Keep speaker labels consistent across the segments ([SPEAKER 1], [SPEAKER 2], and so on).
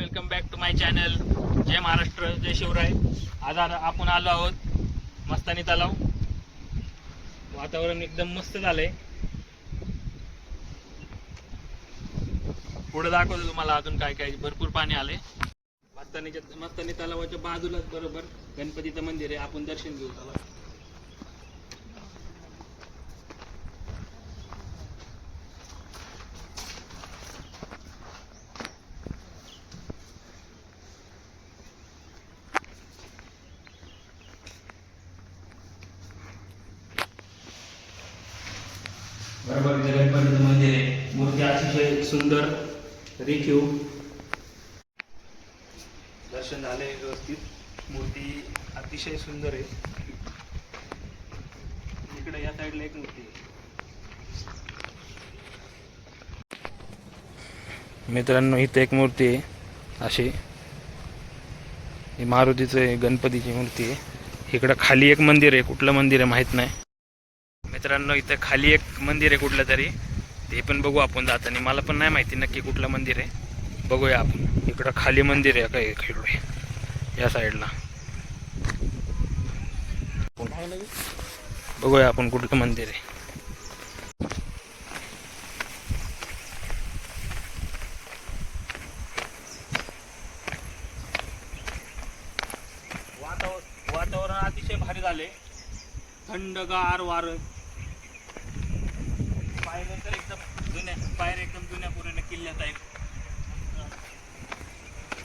[SPEAKER 1] Welcome back to my channel. जय महाराष्ट्र जय शिवराय. आज आपण आलो आहोत मस्तानी तलाव. वातावरण एकदम मस्त झालंय. पुढे दाखवतो तुम्हाला अजून काय काय भरपूर पाणी आले मस्तानीच्या मस्तानी तलावाच्या बाजूलाच बरोबर गणपतीचं मंदिर आहे. आपण दर्शन घेऊ चला बरोबर इथे गणपतीचं मंदिर आहे मूर्ती अतिशय सुंदर रेखीव दर्शन झाले व्यवस्थित. मूर्ती अतिशय सुंदर आहे. इकडे या साईडला एक मूर्ती आहे. मित्रांनो इथे एक मूर्ती आहे. अशी. ही मारुतीचं गणपतीची मूर्ती आहे. इकडं खाली एक मंदिर आहे. कुठलं मंदिर आहे माहीत नाही. मित्रांनो इथं खाली एक मंदिर आहे कुठलं तरी. ते पण बघू आपण जाताना मला पण नाही माहिती नक्की कुठलं मंदिर आहे. बघूया आपण. इकडं खाली मंदिर आहे काय खेळलोय. या साईडला. बघूया आपण कुठलं मंदिर आहे. वातावरण वातावरण अतिशय भारी झाले थंडगार वार. पायऱ्या तर एकदम जुन्या पायऱ्या एकदम जुन्या पुराण्या किल्ल्यात आहेत.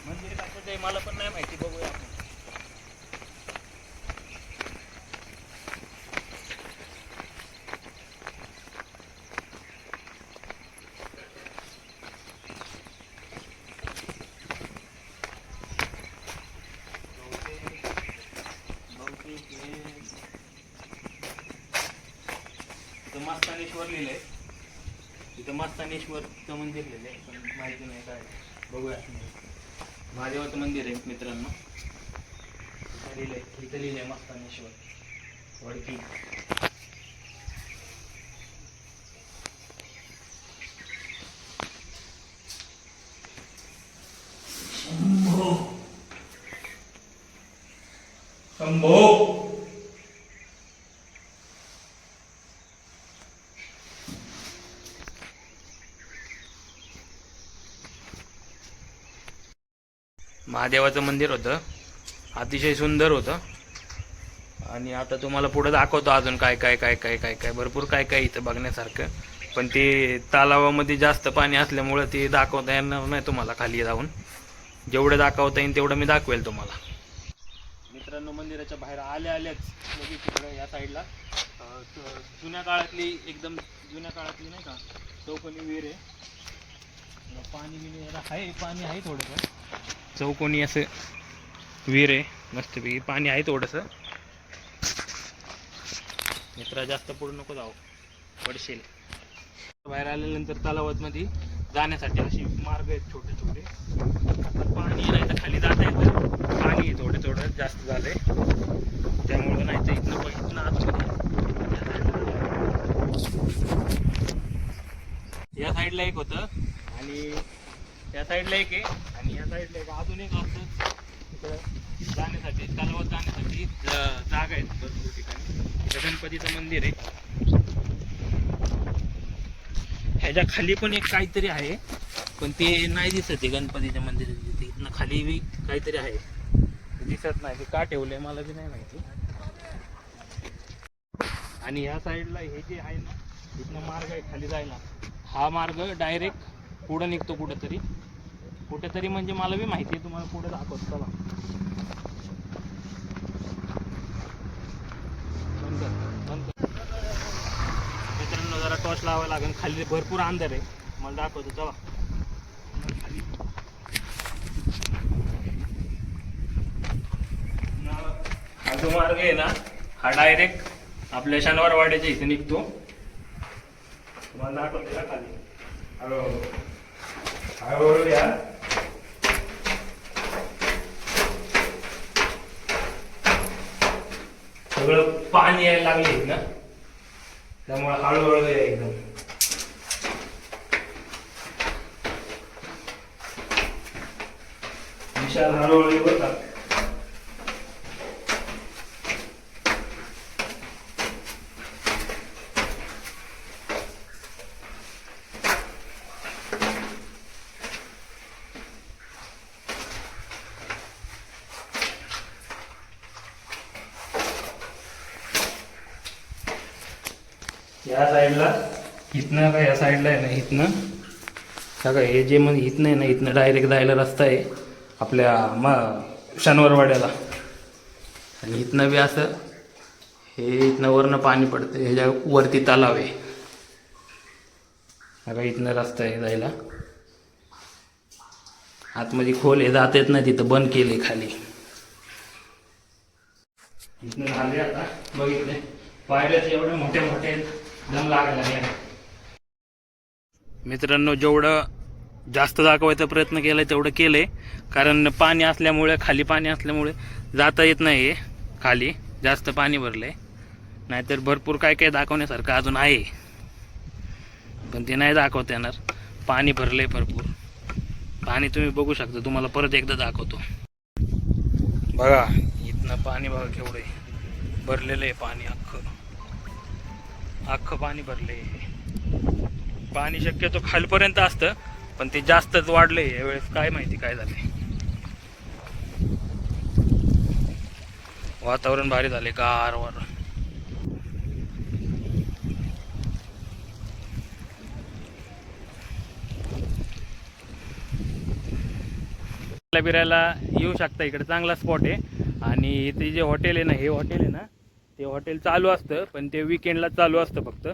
[SPEAKER 1] मंदिर कसं आहे मला पण नाही माहिती बघूया आपण. बहुतेक- बहुतेक हे मस्तानेश्वर लिहिलंय. तिथं मस्तानेश्वरचं मंदिर लिहिलंय पण माहिती नाही काय बघूया. महादेवाचं मंदिर आहे मित्रांनो. इथं लिहिलंय इथं लिहिलंय मस्तानेश्वर वडकी. शंभो. शंभो. महादेवाचं मंदिर होतं. अतिशय सुंदर होतं. आणि आता तुम्हाला पुढं दाखवतो अजून काय काय काय काय काय काय. भरपूर काय काय इथं बघण्यासारखं. पण ते तलावामध्ये जास्त पाणी असल्यामुळं ते दाखवता येणार नाही तुम्हाला खाली जाऊन. जेवढं दाखवता येईल तेवढं मी दाखवेल तुम्हाला. मित्रांनो मंदिराच्या बाहेर आल्या आल्याच. लगेच तिकडं या साईडला. जुन्या काळातली एकदम जुन्या काळातली नाही का? चौकोनी विहीर आहे. पाणी बिणी आहे पाणी आहे थोडंसं चौकोनी असं विहीर आहे मस्तपैकी पाणी आहे थोडंसं. मित्रा जास्त पुढे नको जाऊ. पडशील. बाहेर आल्यानंतर तलावातमध्ये जाण्यासाठी असे मार्ग आहेत छोटे छोटे. पाणी नाही तर खाली जाता येतं पाणी आहे थोडं थोडं जास्त झालंय. त्यामुळं नाही तर इथनं पण इथनं आतमध्ये या साईडला एक होतं. आणि या साईडला एक आहे. साईडला एक अजून एक असं तिकडं जाण्यासाठी तलावात जाण्यासाठी जागा आहेत भरपूर ठिकाणी. गणपतीचं मंदिर आहे. ह्याच्या खाली पण एक काहीतरी आहे पण ते नाही दिसत आहे गणपतीच्या मंदिराच्या इथनं खाली बी काहीतरी आहे. दिसत नाही. ते का ठेवलंय मला बी नाही माहिती. आणि ह्या साईडला हे जे आहे ना इथनं मार्ग आहे खाली जायला. हा मार्ग डायरेक्ट पुढं निघतो कुठंतरी. कुठेतरी म्हणजे मला बी माहिती आहे तुम्हाला पुढे दाखवतो चला. बंद कर, बंद. कर. मित्रांनो जरा टॉर्च लावायला लागेल. खाली भरपूर अंधार आहे. मला दाखवतो चला. हा जो मार्ग आहे ना हा डायरेक्ट आपल्या शनिवार वाड्याच्या इथे निघतो. तुम्हाला दाखवतो ना खाली. हळूहळू. हळूहळू या. सगळं पाणी यायला लागले ना? त्यामुळे हळूहळू या एकदम. विशाल हळूहळू होतात या साईडला. इथनं का या साईडला आहे ना इथनं. सगळं हे जे मग इथनं आहे ना इथनं डायरेक्ट जायला रस्ता आहे आपल्या म शनिवारवाड्याला. आणि इथनं बी असं हे इथनं वरनं पाणी पडतं ह्याच्या वरती तलाव आहे. बघा इथनं रस्ता आहे जायला. आतमध्ये खोल हे जाता येत नाही तिथं बंद केले खाली. इथनं झाले आता बघितले पायऱ्याच एवढे मोठे मोठे आहेत, दम लागायला लागले मित्रांनो जेवढं जास्त दाखवायचा प्रयत्न केलाय तेवढं केलंय. कारण पाणी असल्यामुळे खाली पाणी असल्यामुळे जाता येत नाही खाली जास्त पाणी भरलंय. नाहीतर भरपूर काय काय दाखवण्यासारखं अजून आहे. पण ते नाही दाखवता येणार. पाणी भरलंय भरपूर. पाणी तुम्ही बघू शकता. तुम्हाला परत एकदा दाखवतो. बघा इथनं पाणी बघा केवढं आहे. भरलेलं आहे पाणी अख्खं. अख्खं पाणी भरले पाणी शक्यतो खालपर्यंत असतं पण ते जास्तच वाढलंय. यावेळेस काय माहिती काय झालंय. वातावरण भारी झाले गारवर. फिरायला येऊ शकता इकडे. चांगला स्पॉट आहे. आणि इथे जे हॉटेल आहे ना हे हॉटेल आहे ना ते हॉटेल चालू असतं पण ते विकेंडला चालू असतं फक्त.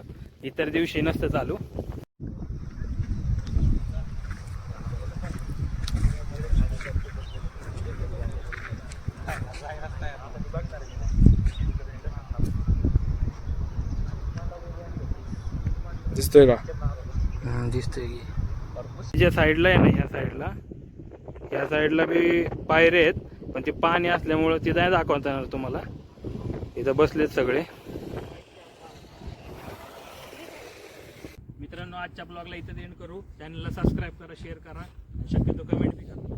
[SPEAKER 1] इतर दिवशी नसतं चालू.
[SPEAKER 2] दिसतोय का?
[SPEAKER 1] दिसतंय की. ज्या साईडला आहे ना ह्या साईडला ह्या साईडला बी पायरे आहेत पण ते पाणी असल्यामुळं तिथं नाही दाखवता येणार तुम्हाला. इथं बसलेत सगळे. मित्रांनो आजच्या ब्लॉगला इथं एंड करू. चॅनलला सबस्क्राईब करा शेअर करा. शक्यतो कमेंट बी करा.